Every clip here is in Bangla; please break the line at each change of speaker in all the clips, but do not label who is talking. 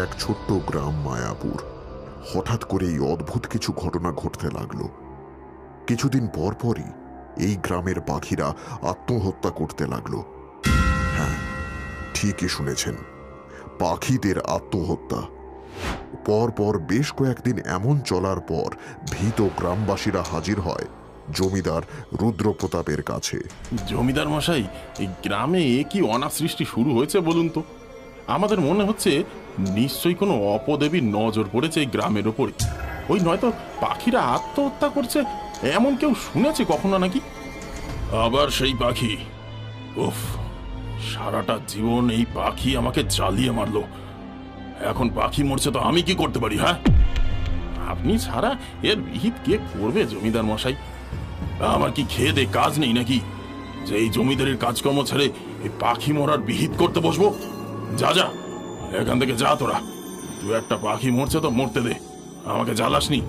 এক ছোট্ট গ্রাম মায়াপুর। হঠাৎ করে এই অদ্ভুত কিছু ঘটনা ঘটতে লাগল। কিছুদিন পর পরই এই গ্রামের পাখিরা আত্মহত্যা করতে লাগল। হ্যাঁ ঠিকই শুনেছেন, পাখিদের আত্মহত্যা। পর পর বেশ কয়েকদিন এমন চলার পর ভীত গ্রামবাসীরা হাজির হয় জমিদার রুদ্রপ্রতাপের কাছে।
জমিদার মশাই, এই গ্রামে কি অনাসৃষ্টি শুরু হয়েছে বলুন তো? আমাদের মনে হচ্ছে নিশ্চয়ই কোনো অপদেবীর নজর পড়েছে এই গ্রামের ওপরে। ওই নয়তো পাখিরা আত্মহত্যা করছে এমন কেউ শুনেছে কখনো নাকি? আবার সেই পাখি। উফ সারাটা জীবন এই পাখি আমাকে জ্বালিয়ে মারলো। এখন পাখি মরছে তো আমি কি করতে পারি হ্যাঁ? আপনি ছাড়া এর বিহিত কে করবে জমিদার মশাই? আমার কি খেয়ে দে কাজ নেই নাকি? যে এই জমিদারের কাজকর্ম ছেড়ে এই পাখি মরার বিহিত করতে বসবো? যা যা। এখান থেকে যা তোরা। তুই একটা পাখি মরছে তো মরতে দে। আমাকে জ্বালাসনি।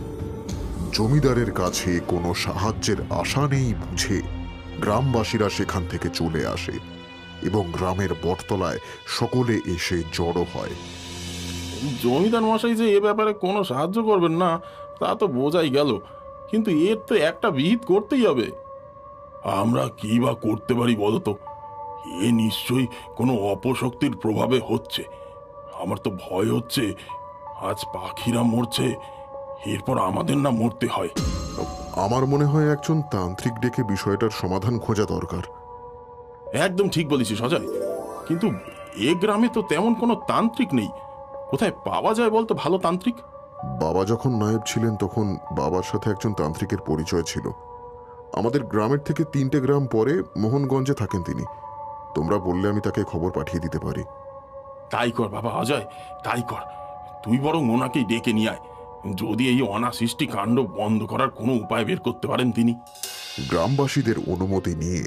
জমিদারের কাছে কোনো সাহায্যের আশা নেই বুঝে গ্রামবাসীরা সেখান থেকে চলে আসে এবং গ্রামের বটতলায় সকলে এসে জড়ো হয়।
জমিদার মশাই যে এ ব্যাপারে কোনো সাহায্য করবেন না তা তো বোঝাই গেল। কিন্তু এর তো একটা বিহিত করতেই হবে। আমরা কি বা করতে পারি বলতো? এ নিশ্চয়ই কোনো অপশক্তির প্রভাবে হচ্ছে। আমার তো ভয় হচ্ছে আজ পাখিরা মরছে এরপর আমাদের না মরতে হয়।
আমার মনে হয় একজন তান্ত্রিক ডেকে বিষয়টার সমাধান খোঁজা দরকার।
একদম ঠিক বলেছিস অজয়। কিন্তু এ গ্রামে তো তেমন কোনো তান্ত্রিক নেই। কোথায় পাওয়া যায় বলতো ভালো তান্ত্রিক?
বাবা যখন নায়েব ছিলেন তখন বাবার সাথে একজন তান্ত্রিকের পরিচয় ছিল। আমাদের গ্রামের থেকে তিনটে গ্রাম পরে মোহনগঞ্জে থাকেন তিনি। তোমরা বললে আমি তাকে খবর পাঠিয়ে দিতে পারি।
তাই কর বাবা অজয় তাই কর। তুই বরং ওনাকেই ডেকে নিয়ে আয়। যদি এই অনাসৃষ্টি কাণ্ড বন্ধ করার কোনো উপায় বের করতে পারেন তিনি।
গ্রামবাসীদের অনুমতি নিয়ে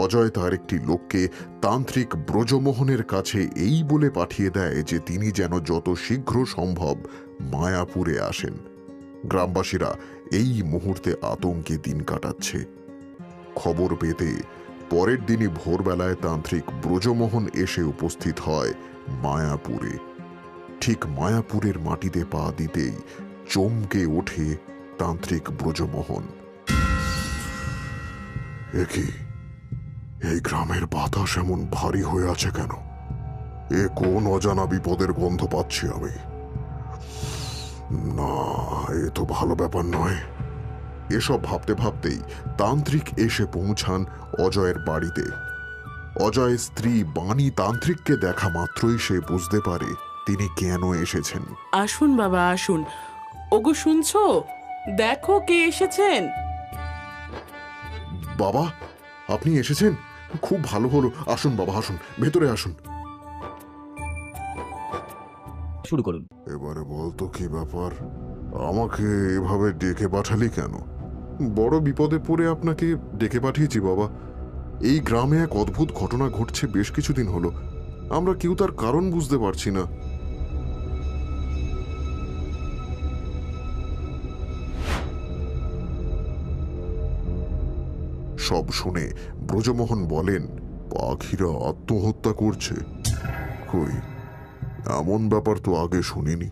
অজয় তার একটি লোককে তান্ত্রিক ব্রজমোহনের কাছে এই বলে পাঠিয়ে দেয় যে তিনি যেন যত শীঘ্র সম্ভব মায়াপুরে আসেন। গ্রামবাসীরা এই মুহূর্তে আতঙ্কে দিন কাটাচ্ছে। খবর পেতে পরের দিনই ভোরবেলায় তান্ত্রিক ব্রজমোহন এসে উপস্থিত হয় মায়াপুরে। ঠিক মায়াপুরের মাটিতে পা দিতেই চমকে ওঠে তান্ত্রিক ব্রজমোহন। একই এই গ্রামের বাতাস এমন ভারী হয়ে আছে কেন? এ কোন অজানা বিপদের গন্ধ পাচ্ছি আমি? না, এ তো ভালো ব্যাপার নয়। এসব ভাবতে ভাবতেই তান্ত্রিক এসে পৌঁছান অজয়ের বাড়িতে। অজয়ের স্ত্রী বাণী তান্ত্রিককে দেখা মাত্রই সে বুঝতে পারে তিনি কেন এসেছেন।
আসুন বাবা আসুন। ওগো শুনছো? দেখো কে এসেছেন।
বাবা আপনি এসেছেন? খুব ভালো হলো। আসুন বাবা আসুন ভেতরে আসুন।
শুরু করুন।
এবারে বলতো কি ব্যাপার? আমাকে এভাবে ডেকে পাঠালি কেন? বড় বিপদে পড়ে আপনাকে ডেকে পাঠিয়েছি, বাবা। এই গ্রামে এক অদ্ভুত ঘটনা ঘটছে বেশ কিছুদিন হলো। আমরা কেউ তার কারণ বুঝতে পারছি না। সব শুনে ব্রজমোহন বলেন, পাখিরা আত্মহত্যা করছে। কই, এমন ব্যাপার তো আগে শুনিনি।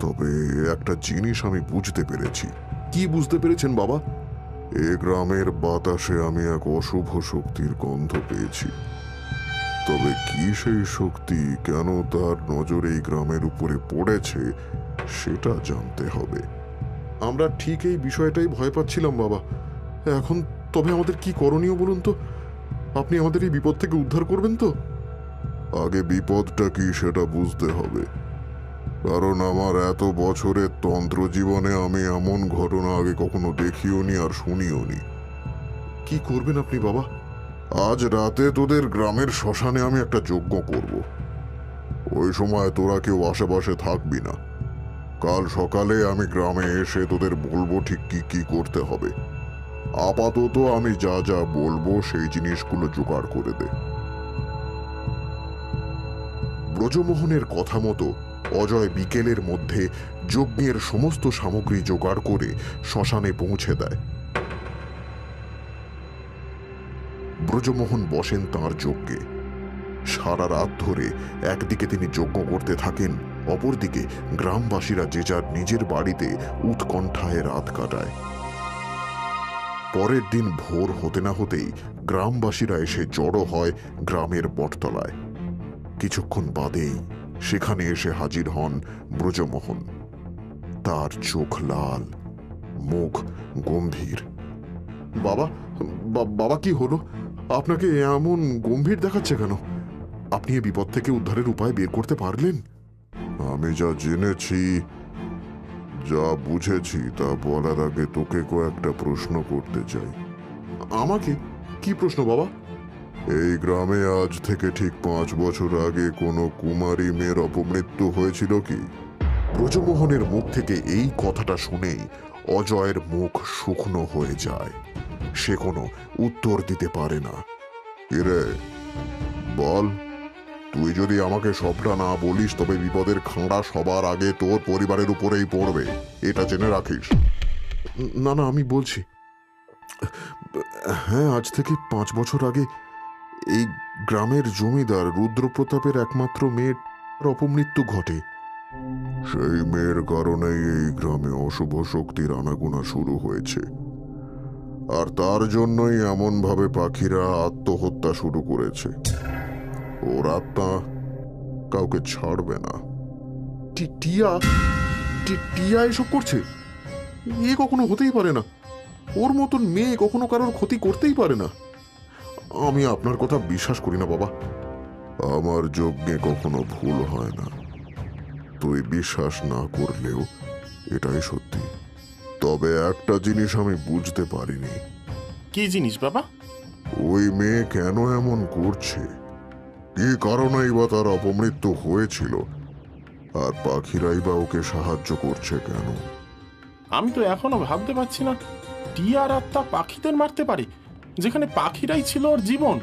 তবে একটা জিনিস আমি বুঝতে পেরেছি। কি বুঝতে পেরেছেন, বাবা? এ গ্রামের বাতাসে আমি এক অশুভ শক্তির গন্ধ পেয়েছি। তবে কি সেই শক্তি কেন তার নজর এই গ্রামের উপরে পড়েছে, সেটা জানতে হবে। আমরা ঠিক এই বিষয়টাই ভয় পাচ্ছিলাম, বাবা। এখন তবে আমাদের কি করণীয় বলুন তো? আপনি আমাদের এই বিপদ থেকে উদ্ধার করবেন তো? আগে বিপদটা কি সেটা বুঝতে হবে। কারণ আমার এত বছরের তন্ত্র জীবনে আমি এমন ঘটনা আগে কখনো দেখিও নি আর শুনিও নি কি করবেন আপনি, বাবা? আজ রাতে তোদের গ্রামের শ্মশানে আমি একটা যজ্ঞ করব। ওই সময় তোরা কেউ আশেপাশে থাকবি না। কাল সকালে আমি গ্রামে এসে তোদের বলব ঠিক কি কি করতে হবে। আপাতত আমি যা যা বলব সেই জিনিসগুলো জোগাড় করে দে। ব্রজমোহনের কথা মতো অজয় বিকেলের মধ্যে যজ্ঞের সমস্ত সামগ্রী জোগাড় করে শ্মশানে পৌঁছে দেয়। ব্রজমোহন বসেন তার যজ্ঞে। সারা রাত ধরে একদিকে তিনি যজ্ঞ করতে থাকেন, অপরদিকে গ্রামবাসীরা যে যার নিজের বাড়িতে উৎকণ্ঠায় রাত কাটায়। পরের দিন ভোর হতে না হতেই গ্রামবাসীরা এসে জড়ো হয় গ্রামের বটতলায়। কিছুক্ষণ বাদেই সেখানে এসে হাজির হন ব্রজমোহন। তার চোখ লাল, মুখ গম্ভীর। বাবা বাবা কি হলো? আপনাকে এমন গম্ভীর দেখাচ্ছে কেন? আপনি এ বিপদ থেকে উদ্ধারের উপায় বের করতে পারলেন? আমি যা জেনেছি, যা বুঝেছি, তা বলার আগে তোকে কয়েকটা প্রশ্ন করতে চাই। আমাকে? কি প্রশ্ন বাবা? এই গ্রামে আজ থেকে ঠিক পাঁচ বছর আগে কোনো কুমারী মেয়ের অপমৃত্যু হয়েছিল কি? ব্রজমোহনের মুখ থেকে এই কথাটা শুনেই অজয়ের মুখ শুকনো হয়ে যায়। সে কোনো উত্তর দিতে পারে না। এরে বল, তুই যদি আমাকে সবটা না বলিস, তবে বিপদের খাঁড়া সবার আগে তোর পরিবারের উপরেই পড়বে। এটা জেনে রাখিস। না না, আমি বলছি হ্যাঁ আজ থেকে পাঁচ বছর আগে এই গ্রামের জমিদার রুদ্রপ্রতাপের একমাত্র মেয়ের অপমৃত্যু ঘটে। সেই মেয়ের কারণেই এই গ্রামে অশুভ শক্তির আনাগোনা শুরু হয়েছে। আর তার জন্যই এমনভাবে পাখিরা আত্মহত্যা শুরু করেছে। ওর আত্মা কাউকে ছাড়বে না। টিয়া? টিয়া এসব করছে? এ কখনো হতেই পারে না। ওর মতন মেয়ে কখনো কারোর ক্ষতি করতেই পারে না। আমি আপনার কথা বিশ্বাস করি না বাবা। আমার যজ্ঞে কখনো ভুল হয় না। তুই বিশ্বাস না করলেও এটাই সত্যি। তবে একটা জিনিস আমি বুঝতে পারিনি।
কি জিনিস বাবা?
ওই মেয়ে কেন এমন করছে? কি কারণেই বা তার অপমৃত্যু হয়েছিল? আর পাখিরাই বা ওকে সাহায্য করছে কেন?
আমি তো এখনও ভাবতে পারছি না টিয়ার আত্মা পাখিদের মারতে পারে। যেখানে পাখিরাই ছিল ওর জীবন।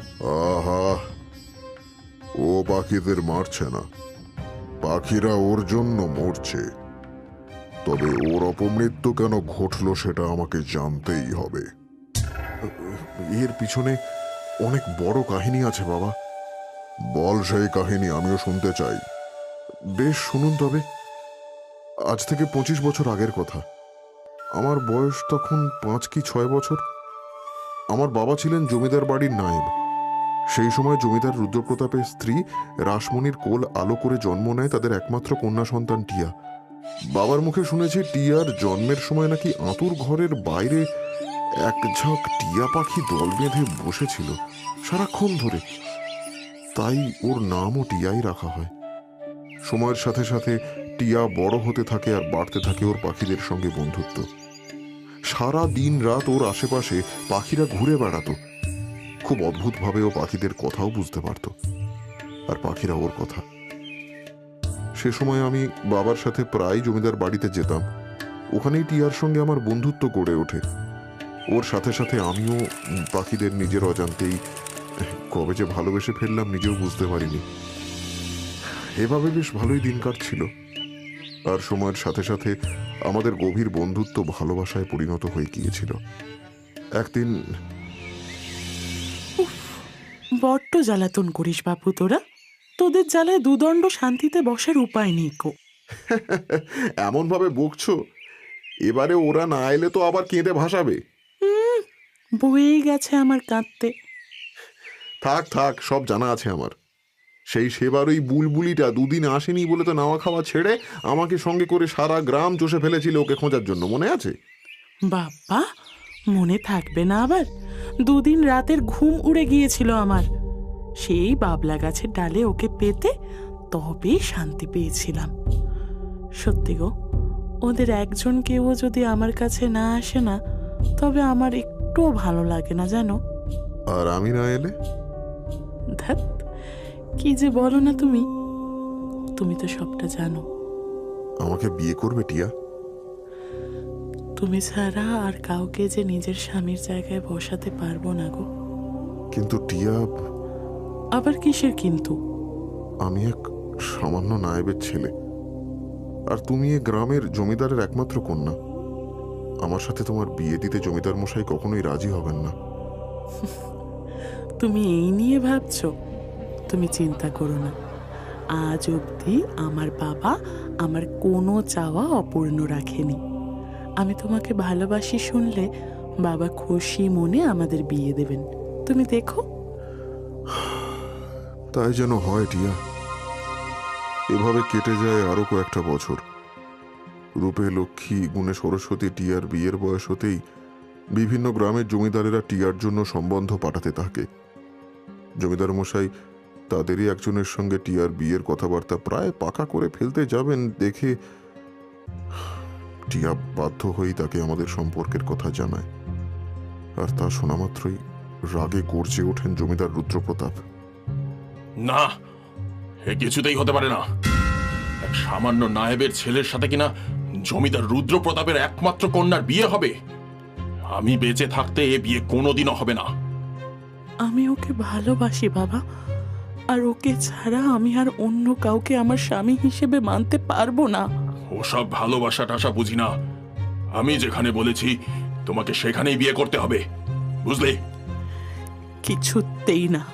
ও পাখিদের মারছে না। পাখিরা ওর জন্য মরছে। তবে ওর অপমৃত্যু কেন ঘটলো সেটা আমাকে জানতেই হবে। এর পিছনে অনেক বড় কাহিনী আছে, বাবা। বল সেই কাহিনী, আমিও শুনতে চাই। বেশ, শুনুন তবে। আজ থেকে পঁচিশ বছর আগের কথা। আমার বয়স তখন পাঁচ কি ছয় বছর? আমার বাবা ছিলেন জমিদার বাড়ির নায়েব। সেই সময় জমিদার রুদ্রপ্রতাপের স্ত্রী রাসমণির কোল আলো করে জন্ম নেয় তাদের একমাত্র কন্যা সন্তান টিয়া। বাবার মুখে শুনেছি টিয়ার জন্মের সময় নাকি আঁতুর ঘরের বাইরে এক ঝাঁক টিয়া পাখি দল বেঁধে বসেছিল সারাক্ষণ ধরে। তাই ওর নামও টিয়াই রাখা হয়। সময়ের সাথে সাথে টিয়া বড় হতে থাকে আর বাড়তে থাকে ওর পাখিদের সঙ্গে বন্ধুত্ব। সারা দিন রাত ওর আশেপাশে পাখিরা ঘুরে বেড়াতো। খুব অদ্ভুতভাবে ও পাখিদের কথাও বুঝতে পারত। আর পাখিরা ওর কথা। সে সময় আমি বাবার সাথে প্রায় জমিদার বাড়িতে যেতাম। ওখানেই টিয়ার সঙ্গে আমার বন্ধুত্ব গড়ে ওঠে। ওর সাথে সাথে আমিও পাখিদের নিজের অজান্তেই কবে যে ভালোবেসে ফেললাম নিজেও বুঝতে পারিনি। এভাবে বেশ ভালোই দিন কাটছিল আর সময়ের সাথে সাথে আমাদের গভীর বন্ধুত্ব ভালোবাসায় পরিণত হয়ে গিয়েছিল। একদিন
বড্ড জ্বালাতন করিস বাপু তোরা। তোদের জ্বালায় দুদণ্ড শান্তিতে বসার উপায় নেই কো।
এমন ভাবে বকছো এবারে ওরা না এলে তো আবার কেঁদে ভাসাবে।
বয়েই গেছে আমার কাঁদতে।
থাক থাক সব জানা আছে আমার। সেই সেবার ওই বুলবুলিটা দুদিন আসেনি বলে তো নাওয়া খাওয়া ছেড়ে আমাকে সঙ্গে করে সারা গ্রাম চষে ফেলেছিল ওকে খোঁজার জন্য মনে আছে?
বাবা মনে থাকবে না আবার। দুদিন রাতের ঘুম উড়ে গিয়েছিল আমার। সেই বাবলা গাছের ডালে ওকে পেতে তবে শান্তি পেয়েছিলাম। সত্যি গো ওদের একজন কেউ যদি আমার কাছে না আসে না তবে আমার একটুও ভালো লাগে না জানো?
আর আমি না এলে?
ধ্যাত কি যে বলো না তুমি? তুমি তো সবটা জানো।
আমাকে বিয়ে করবে টিয়া?
তুমি ছাড়া আর কাউকে যে নিজের স্বামীর জায়গায় বসাতে পারব না গো।
কিন্তু টিয়া
আবার কিসের কিন্তু?
আমি এক সামান্য নায়েবের ছেলে। আর তুমি এ গ্রামের জমিদারের একমাত্র কন্যা। আমার সাথে তোমার বিয়ে দিতে জমিদার মশাই কখনোই রাজি হবেন না।
তুমি এই নিয়ে ভাবছ? তুমি চিন্তা করো না। আজ অবধি আমার বাবা আমার কোনো চাওয়া অপূর্ণ রাখেনি। আমি তোমাকে ভালোবাসি শুনলে বাবা খুশি মনে আমাদের বিয়ে দেবেন। তুমি দেখো।
তাই যেন হয়, টিয়া। এভাবে কেটে যায় আরও কয়েকটা বছর। রূপে লক্ষ্মী, গুণে সরস্বতী টিয়ার বিয়ের বয়স হতেই বিভিন্ন গ্রামের জমিদারেরা টিয়ার জন্য সম্বন্ধ পাঠাতে থাকে। জমিদার মশাই তাদেরই একজনের সঙ্গে টিয়ার বিয়ের কথাবার্তা প্রায় পাকা করে ফেলতে যাবেন দেখে টিয়া বাধ্য হয়েই তাকে আমাদের সম্পর্কের কথা জানায়। আর তা শোনা মাত্রই রাগে গর্জে ওঠেন জমিদার রুদ্রপ্রতাপ।
না এ কিছুতেই হতে পারে না। এক সামান্য নায়েবের ছেলের সাথে কিনা জমিদার রুদ্রপ্রতাপের একমাত্র কন্যার বিয়ে হবে? আমি বেঁচে থাকতে এ বিয়ে কোনোদিনও হবে না।
আমি ওকে ভালোবাসি বাবা। আর ওকে ছাড়া আমি আর অন্য কাউকে আমার স্বামী হিসেবে মানতে পারব না।
ওসব ভালোবাসা টাসা বুঝি না। আমি যেখানে বলেছি তোমাকে সেখানেই বিয়ে করতে হবে। বুঝলে?
কিছুতেই না।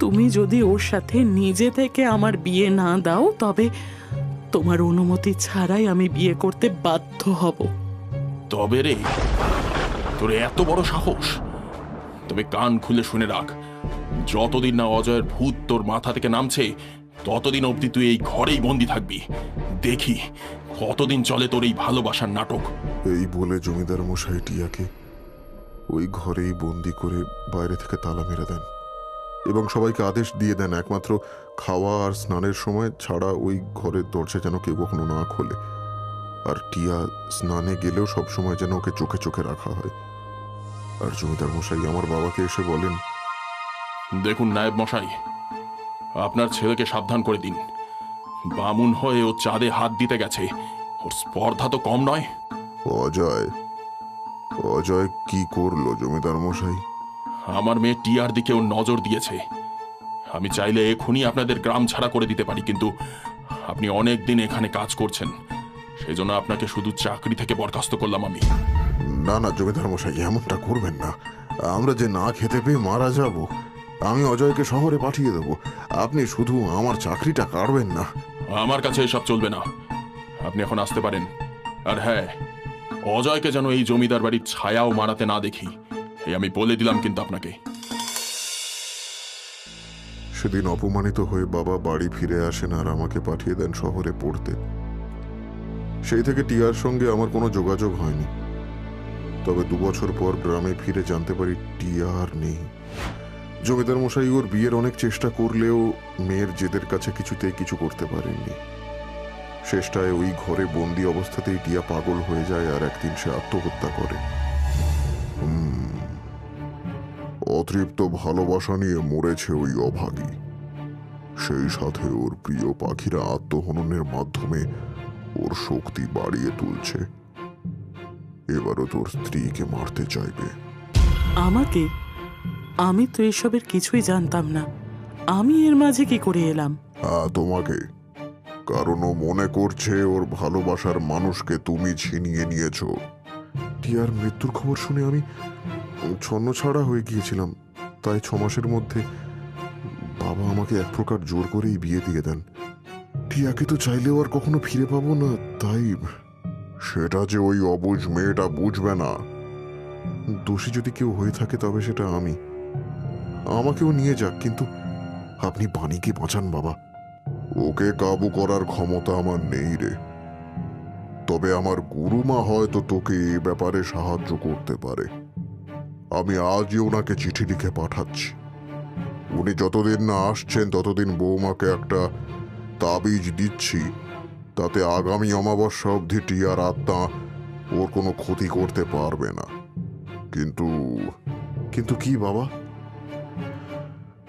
তুমি যদি ওর সাথে নিজে থেকে আমার বিয়ে না দাও তবে তোমার অনুমতি ছাড়াই আমি বিয়ে করতে বাধ্য হব।
তবে রে তোর এত বড় সাহস। তবে কান খুলে শুনে রাখ। যতদিন না অজয়ের ভূত তোর মাথা থেকে নামছে, ততদিন অবধি তুই এই ঘরেই বন্দি থাকবি। দেখি, কতদিন চলে তোর এই ভালোবাসার নাটক?
এই বলে জমিদার মশাই টিয়াকে ওই ঘরেই বন্দি করে বাইরে থেকে তালা মেরে দেন এবং সবাইকে আদেশ দিয়ে দেন, একমাত্র খাওয়া আর স্নানের সময় ছাড়া ওই ঘরের দরজা যেন কেউ কখনো না খোলে। আর টিয়া স্নানে গেলেও সবসময় যেন ওকে চোখে চোখে রাখা হয়। আর জমিদার মশাই আমার বাবাকে এসে বলেন
দেখুন নায়েব মশাই আপনার ছেলেকে সাবধান করে দিন। বামুন হয়ে ও চাঁদে হাত দিতে গেছে। ওর স্পর্ধা তো কম নয়।
অজয় অজয় কি করল জমিদার মশাই?
আমার মেয়ে টিয়ার দিকে ও নজর দিয়েছে। আমি চাইলে এখনই আপনাদের গ্রাম ছাড়া করে দিতে পারি কিন্তু আপনি অনেক দিন এখানে কাজ করছেন। সেই জন্য আপনাকে শুধু চাকরি থেকে বরখাস্ত করলাম আমি।
না না জমিদার মশাই এমনটা করবেন না। আমরা যে না খেতে পেয়ে মারা যাব আমি অজয়কে শহরে পাঠিয়ে দেব। আপনি শুধু আমার চাকরিটা কাটবেন না।
আমার কাছে এসব চলবে না। আপনি এখন আসতে পারেন। আর হ্যাঁ অজয়কে যেন এই জমিদার বাড়ির ছায়াও মারাতে না দেখি এই আমি বলে দিলাম কিন্তু আপনাকে।
সেদিন অপমানিত হয়ে বাবা বাড়ি ফিরে আসেন আর আমাকে পাঠিয়ে দেন শহরে পড়তে। সেই থেকে টিয়ার সঙ্গে আমার কোনো যোগাযোগ হয়নি। তবে দু বছর পর গ্রামে ফিরে জানতে পারি টিয়া আর নেই। জমিদার মশাই ওর বিয়ের অনেক চেষ্টা করলেও মেয়ের জেদের কাছে কিছুতেই কিছু করতে পারেননি। শেষটায় ওই ঘরে বন্দি অবস্থাতেই টিয়া পাগল হয়ে যায় আর একদিন সে আত্মহত্যা করে। অতৃপ্ত ভালোবাসা নিয়ে মরেছে ওই অভাগী। সেই সাথে ওর প্রিয় পাখিরা আত্মহননের মাধ্যমে ওর শক্তি বাড়িয়ে তুলছে। এবারও তোর স্ত্রীকে মারতে চাইবে।
আমাকে? আমি তো এসবের কিছুই জানতাম না। আমি এর মাঝে কি করে এলাম?
তোমাকে। কারণ ও মনে করছে ওর ভালোবাসার মানুষকে তুমি ছিনিয়ে নিয়েছো। টিয়ার মৃত্যুর খবর শুনে আমি ছন্ন ছাড়া হয়ে গিয়েছিলাম। তাই ছ মাসের মধ্যে বাবা আমাকে এক প্রকার জোর করেই বিয়ে দিয়ে দেন। টিয়াকে তো চাইলেও আর কখনো ফিরে পাবো না, তাই সেটা যে ওই অবুঝ মেয়েটা বুঝবে না। দোষী যদি কেউ হয়ে থাকে তবে সেটা আমি। আমাকেও নিয়ে যাক, কিন্তু আপনি বাণীকে বাঁচান, বাবা? ওকে কাবু করার ক্ষমতা আমার নেই রে। তবে আমার গুরুমা হয়তো তোকে এ ব্যাপারে সাহায্য করতে পারে। আমি আজই ওনাকে চিঠি লিখে পাঠাচ্ছি। উনি যতদিন না আসছেন, ততদিন বৌমাকে একটা তাবিজ দিচ্ছি, তাতে আগামী অমাবস্যা অবধি টিয়ার আত্মা ওর কোনো ক্ষতি করতে পারবে না। কিন্তু কিন্তু কি, বাবা?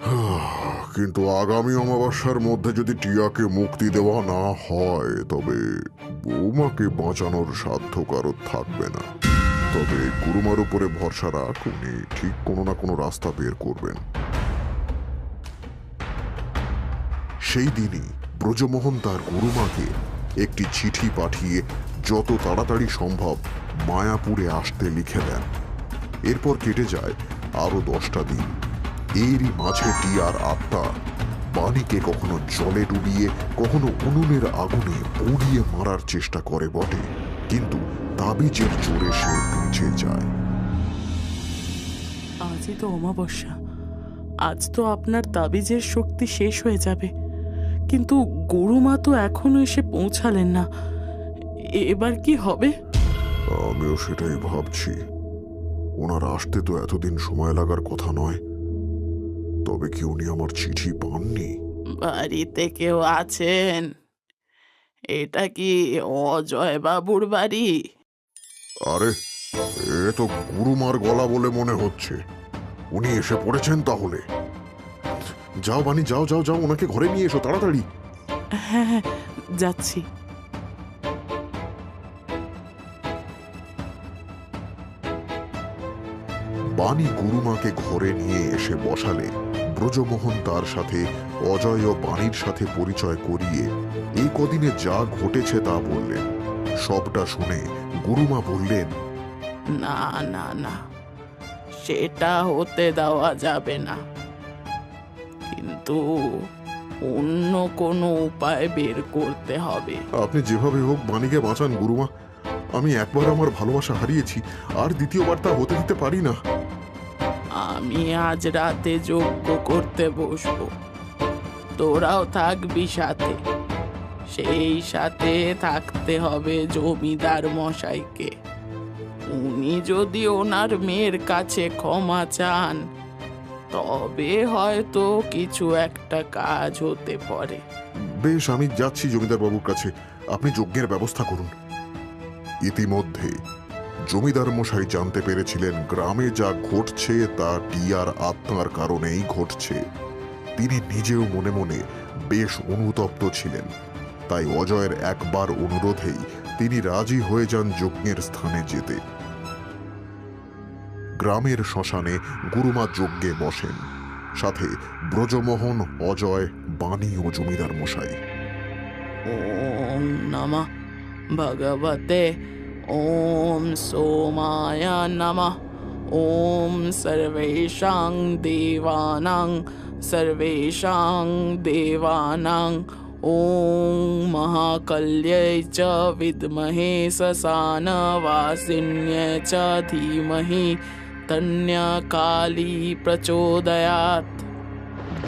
কিন্তু আগামী অমাবস্যার মধ্যে যদি টিয়াকে মুক্তি দেওয়া না হয়, তবে বৌমাকে বাঁচানোর সাধ্য কারও থাকবে না। তবে গুরুমার উপরে ভরসা রাখ, উনি ঠিক কোনো না কোনো রাস্তা বের করবেন। সেই দিনই ব্রজমোহন তার গুরুমাকে একটি চিঠি পাঠিয়ে যত তাড়াতাড়ি সম্ভব মায়াপুরে আসতে লিখে দেন। এরপর কেটে যায় আরও দশটা দিন। এরই মাঝে টিয়ার আত্মা বাণীকে কখনো জলে ডুবিয়ে কখনো উনুনের আগুনে পুড়িয়ে মারার চেষ্টা করে বটে কিন্তু তাবিজের জোরে সে বেঁচে যায়।
আজই তো অমাবস্যা। আজ তো আপনার তাবিজের শক্তি শেষ হয়ে যাবে। কিন্তু গরুমা তো এখনও এসে পৌঁছালেন না। এবার কি হবে?
আমিও সেটাই ভাবছি। ওনার আসতে তো এতদিন সময় লাগার কথা নয়। তবে কি উনি আমার চিঠি পাননি।
বাড়িতে কেউ আছেন? এটা কি অজয় বাবুর বাড়ি?
আরে এ তো গুরুমার গলা বলে মনে হচ্ছে। উনি এসে পড়েছেন তাহলে। যাও বানি যাও যাও যাও ওনাকে ঘরে নিয়ে এসো তাড়াতাড়ি।
হ্যাঁ হ্যাঁ যাচ্ছি।
বাণী গুরুমাকে ঘরে নিয়ে এসে বসালে। ব্রজমোহন তার সাথে অজয় ও বাণীর সাথে পরিচয় করিয়ে এই কদিনে যা ঘটেছে তা বললেন। সবটা শুনে গুরুমা বললেন
না না না সেটা হতে দেওয়া যাবে না। কিন্তু অন্য কোনো উপায় বের করতে হবে।
আপনি যেভাবে হোক বাণীকে বাঁচান গুরুমা। আমি একবার আমার ভালোবাসা হারিয়েছি আর দ্বিতীয়বার তা হতে দিতে পারি না।
আমি আজ রাতে যজ্ঞ করতে বসবো। তোরাও থাকবি সাথে। সেই সাথে থাকতে হবে জমিদার মশাইকে। উনি যদি ওনার মেয়ের কাছে ক্ষমা চান, তবে হয়তো কিছু একটা কাজ হতে পারে।
বেশ, আমি যাচ্ছি জমিদার বাবুর কাছে। আপনি যজ্ঞের ব্যবস্থা করুন। ইতিমধ্যে জমিদার মশাই জানতে পেরেছিলেন গ্রামে যা ঘটছে তা টিয়ার আত্মার কারণেই ঘটছে। তিনি নিজেও মনে মনে বেশ অনুতপ্ত ছিলেন। তাই অজয়ের একবার অনুরোধেই তিনি রাজি হয়ে যান যজ্ঞের স্থানে যেতে। গ্রামের শ্মশানে গুরুমা যজ্ঞে বসেন। সাথে ব্রজমোহন, অজয়, বাণী ও জমিদার মশাই।
ওম নমঃ। ভগবতে ওম সোমায় নমঃ ওম সর্বেষাং দেবানাং সর্বেষাং দেবানাং ওম মহাকল্যৈ চ বিদ্মহে সসানবাসিন্যৈ চ ধীমহি তন্যকালী প্রচোদয়াৎ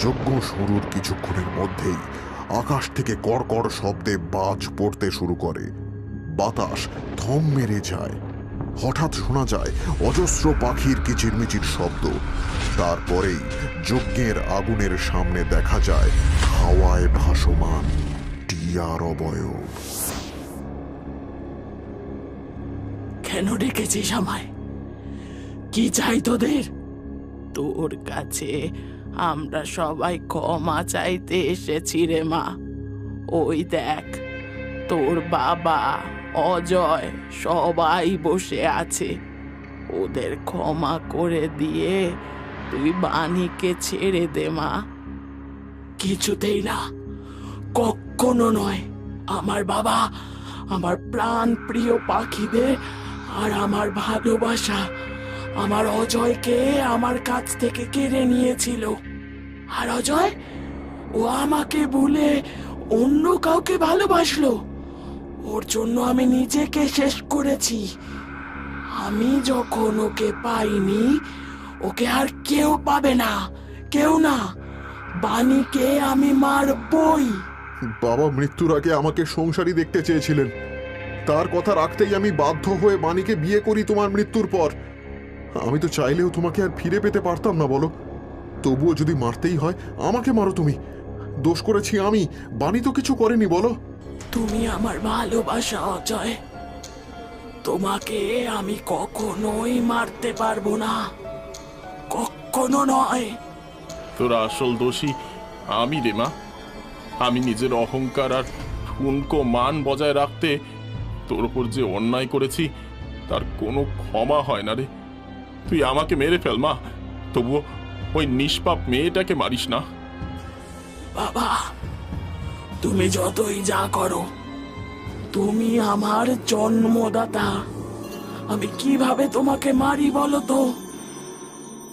যজ্ঞ শুরুর কিছুক্ষণের মধ্যেই আকাশ থেকে কড়কড় শব্দে বাজ পড়তে শুরু করে বাতাস থম মেরে যায়। হঠাৎ শোনা যায় অজস্র পাখির কিচিরমিচির শব্দ। তারপরেই যজ্ঞের আগুনের সামনে দেখা যায় হাওয়ায় ভাসমান টিয়ার অবয়ব।
কেন ডেকেছিস আমায়? কি চাই তোদের? তোর কাছে আমরা সবাই ক্ষমা চাইতে এসেছি রে মা। ওই দেখ, তোর বাবা। অজয় সবাই বসে আছে। ওদের ক্ষমা করে দিয়ে তুই বাণীকে ছেড়ে দে, মা। কিছুতেই না, কখনো নয়। আমার বাবা, আমার প্রাণ প্রিয় পাখিদের আর আমার ভালোবাসা আমার অজয়কে আমার কাছ থেকে কেড়ে নিয়েছিল। আর অজয়, ও আমাকে ভুলে অন্য কাউকে ভালোবাসলো। ওর জন্য আমি নিজেকে শেষ করেছি। আমি যখন ওকে পাইনি, ওকে আর কেউ পাবে না, কেউ না। বাণীকে আমি মারবই।
বাবা মৃত্যুর আগে আমাকে সংসারী দেখতে চেয়েছিলেন। তার কথা রাখতেই আমি বাধ্য হয়ে বাণীকে বিয়ে করি তোমার মৃত্যুর পর। আমি তো চাইলেও তোমাকে আর ফিরে পেতে পারতাম না, বলো। তবুও যদি মারতেই হয়, আমাকে মারো তুমি। দোষ করেছি আমি। বাণী তো কিছু করেনি, বলো।
তুমি আমার ভালোবাসা অজয়। তোমাকে আমি কখনোই মারতে পারব না। কখনো নয়।
তোর আসল দোষী আমি রে মা। আমি নিজের অহংকার আর ঠুনকো মান বজায় রাখতে তোর উপর যে অন্যায় করেছি তার কোনো ক্ষমা হয় না রে। তুই আমাকে মেরে ফেল মা। তবুও ওই নিষ্পাপ মেয়েটাকে মারিস না।
বাবা তুমি যতই যা করো তুমি আমার জন্মদাতা। আমি কীভাবে তোমাকে মারি বলো তো?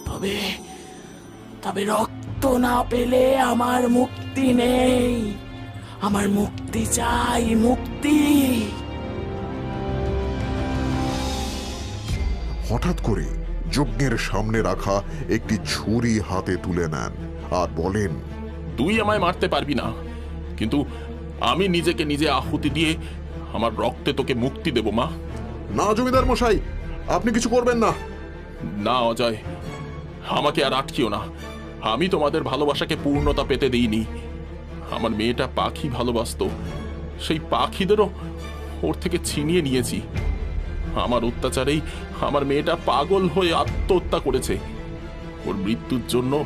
তবে তবে রক্ত না পেলে আমার মুক্তি মুক্তি নেই। আমার মুক্তি চাই মুক্তি।
হঠাৎ করে যজ্ঞের সামনে রাখা একটি ছুরি হাতে তুলে নেন আর বলেন
তুই আমায় মারতে পারবি না। কিন্তু আমি নিজেকে নিজে আহুতি দিয়ে আমার রক্তে তোকে মুক্তি দেব মা।
না জমিদার মশাই আপনি কিছু করবেন না।
না অজয় আমাকে আর আটকিও না। আমি তোমাদের ভালোবাসাকে পূর্ণতা পেতে দিইনি। আমার মেয়েটা পাখি ভালোবাসতো। সেই পাখিদেরও ওর থেকে ছিনিয়ে নিয়েছি। আমার অত্যাচারেই আমার মেয়েটা পাগল হয়ে আত্মহত্যা করেছে। ওর মৃত্যুর জন্য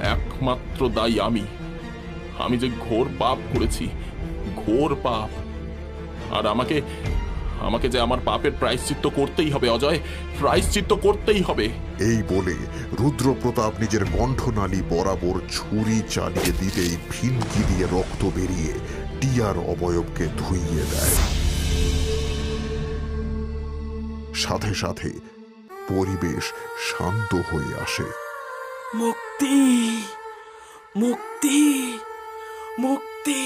একমাত্র দায়ী আমি। আমি যে ঘোর পাপ করেছি ঘোর পাপ। আর আমাকে আমাকে যে আমার পাপের প্রায়শ্চিত্ত করতেই হবে অজয় প্রায়শ্চিত্ত করতেই হবে।
এই বলে রুদ্রপ্রতাপ নিজের কণ্ঠনালী বরাবর ছুরি চালিয়ে দিতেই ফিনকি দিয়ে রক্ত বেরিয়ে টিয়ার অবয়বকে ধুইয়ে দেয়। সাথে সাথে পরিবেশ শান্ত হয়ে আসে।
মুক্তি মুক্তি। মুক্তি